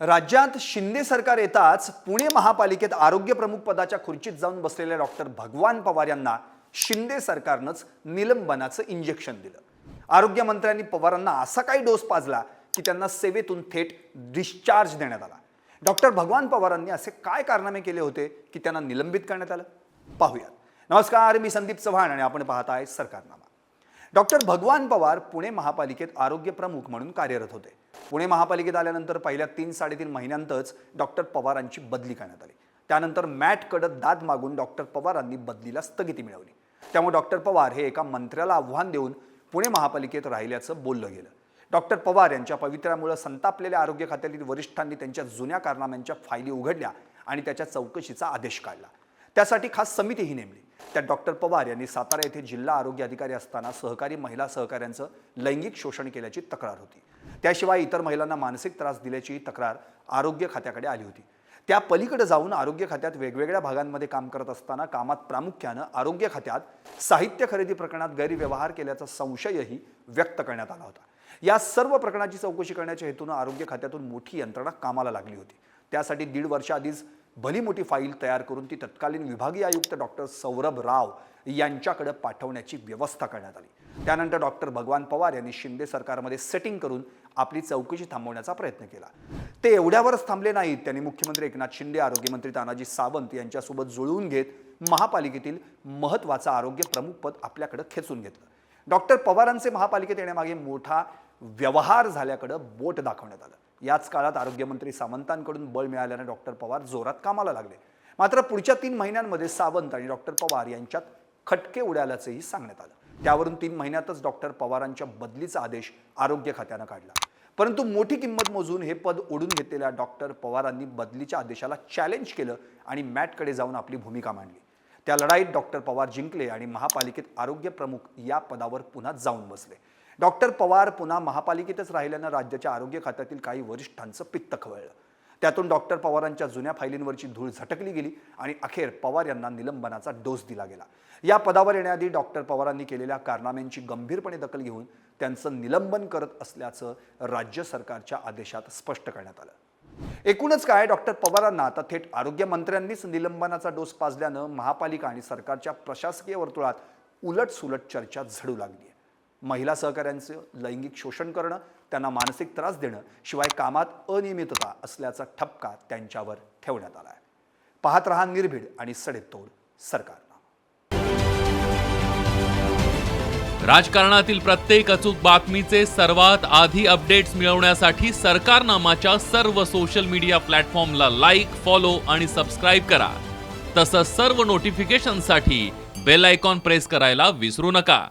राज्यात शिंदे सरकार येताच पुणे महापालिकेत आरोग्य प्रमुख पदाच्या खुर्चीत जाऊन बसलेल्या डॉक्टर भगवान पवार यांना शिंदे सरकारनंच निलंबनाचं इंजेक्शन दिलं. आरोग्यमंत्र्यांनी पवारांना असा काही डोस पाजला की त्यांना सेवेतून थेट डिस्चार्ज देण्यात आला. डॉक्टर भगवान पवारांनी असे काय कारनामे केले होते की त्यांना निलंबित करण्यात आलं? पाहूयात. नमस्कार मी संदीप चव्हाण आणि आपण पाहत आहे सरकारनामा. डॉक्टर भगवान पवार पुणे महापालिकेत आरोग्य प्रमुख म्हणून कार्यरत होते. पुणे महापालिकेत आल्यानंतर पहिल्या तीन साडेतीन महिन्यांतच डॉक्टर पवारांची बदली करण्यात आली. त्यानंतर मॅट कडत दाद मागून डॉक्टर पवारांनी बदलीला स्थगिती मिळवली. त्यामुळे डॉक्टर पवार हे एका मंत्र्याला आव्हान देऊन पुणे महापालिकेत राहिल्याचं बोललं गेलं. डॉक्टर पवार यांच्या पवित्र्यामुळे संतापलेल्या आरोग्य खात्यातील वरिष्ठांनी त्यांच्या जुन्या कारनाम्यांच्या फायली उघडल्या आणि त्याच्या चौकशीचा आदेश काढला. त्यासाठी खास समितीही नेमली. त्यात डॉक्टर पवार यांनी सातारा येथे जिल्हा आरोग्य अधिकारी असताना सहकारी महिला सहकाऱ्यांचं लैंगिक शोषण केल्याची तक्रार होती. त्याशिवाय इतर महिलांना मानसिक त्रास दिल्याची तक्रार आरोग्य खात्याकडे आली होती. त्या पलीकडे जाऊन आरोग्य खात्यात वेगवेगळ्या भागांमध्ये काम करत असताना कामात प्रामुख्यानं आरोग्य खात्यात साहित्य खरेदी प्रकरणात गैरव्यवहार केल्याचा संशयही व्यक्त करण्यात आला होता. या सर्व प्रकरणाची चौकशी करण्याच्या हेतूनं आरोग्य खात्यातून मोठी यंत्रणा कामाला लागली होती. त्यासाठी दीड वर्षाआधीच भली मोठी फाईल तयार करून ती तत्कालीन विभागीय आयुक्त डॉक्टर सौरभ राव यांच्याकडे पाठवण्याची व्यवस्था करण्यात आली. त्यानंतर डॉक्टर भगवान पवार यांनी शिंदे सरकारमध्ये सेटिंग करून आपली चौकशी थांबवण्याचा प्रयत्न केला. ते एवढ्यावरच थांबले नाहीत त्यांनी मुख्यमंत्री एकनाथ शिंदे आरोग्यमंत्री तानाजी सावंत यांच्यासोबत जुळवून घेत महापालिकेतील महत्त्वाचं आरोग्य प्रमुख पद आपल्याकडे खेचून घेतलं. डॉक्टर पवारांचे महापालिकेत येण्यामागे मोठा व्यवहार झाल्याकडं बोट दाखवण्यात आलं. याच काळात आरोग्यमंत्री सावंतांकडून बळ मिळाल्यानं डॉक्टर पवार जोरात कामाला लागले. मात्र पुढच्या तीन महिन्यांमध्ये सावंत आणि डॉक्टर पवार यांच्यात खटके उडाल्याचंही सांगण्यात आलं. त्यावरून तीन महिन्यातच डॉक्टर पवारांच्या बदलीचा आदेश आरोग्य खात्यानं काढला. परंतु मोठी किंमत मोजून हे पद ओढून घेतलेल्या डॉक्टर पवारांनी बदलीच्या आदेशाला चॅलेंज केलं आणि मॅटकडे जाऊन आपली भूमिका मांडली. त्या लढाईत डॉक्टर पवार जिंकले आणि महापालिकेत आरोग्य प्रमुख या पदावर पुन्हा जाऊन बसले. डॉक्टर पवार पुन्हा महापालिकेतच राहिल्यानं राज्याच्या आरोग्य खात्यातील काही वरिष्ठांचं पित्त खवळलं. त्यातून डॉक्टर पवारांच्या जुन्या फायलींवरची धूळ झटकली गेली आणि अखेर पवार यांना निलंबनाचा डोस दिला गेला. या पदावर येण्याआधी डॉक्टर पवारांनी केलेल्या कारनाम्यांची गंभीरपणे दखल घेऊन त्यांचं निलंबन करत असल्याचं राज्य सरकारच्या आदेशात स्पष्ट करण्यात आलं. एकूणच काय डॉक्टर पवारांना आता थेट आरोग्यमंत्र्यांनीच निलंबनाचा डोस पाजल्यानं महापालिका आणि सरकारच्या प्रशासकीय वर्तुळात उलटसुलट चर्चा झडू लागली महिला सहकाऱ्यांचं लैंगिक शोषण करणं त्यांना मानसिक त्रास देणं शिवाय कामात अनियमितता असल्याचा ठपका त्यांच्यावर ठेवण्यात आला आहे पाहत रहा निर्भीड आणि सडेतोड सरकार राजकारणातील प्रत्येक अचूक बातमीचे सर्वात आधी अपडेट्स मिळवण्यासाठी सरकारनामाच्या सर्व सोशल मीडिया प्लॅटफॉर्मला लाईक फॉलो आणि सबस्क्राईब करा. तसंच सर्व नोटिफिकेशनसाठी बेल आयकॉन प्रेस करायला विसरू नका.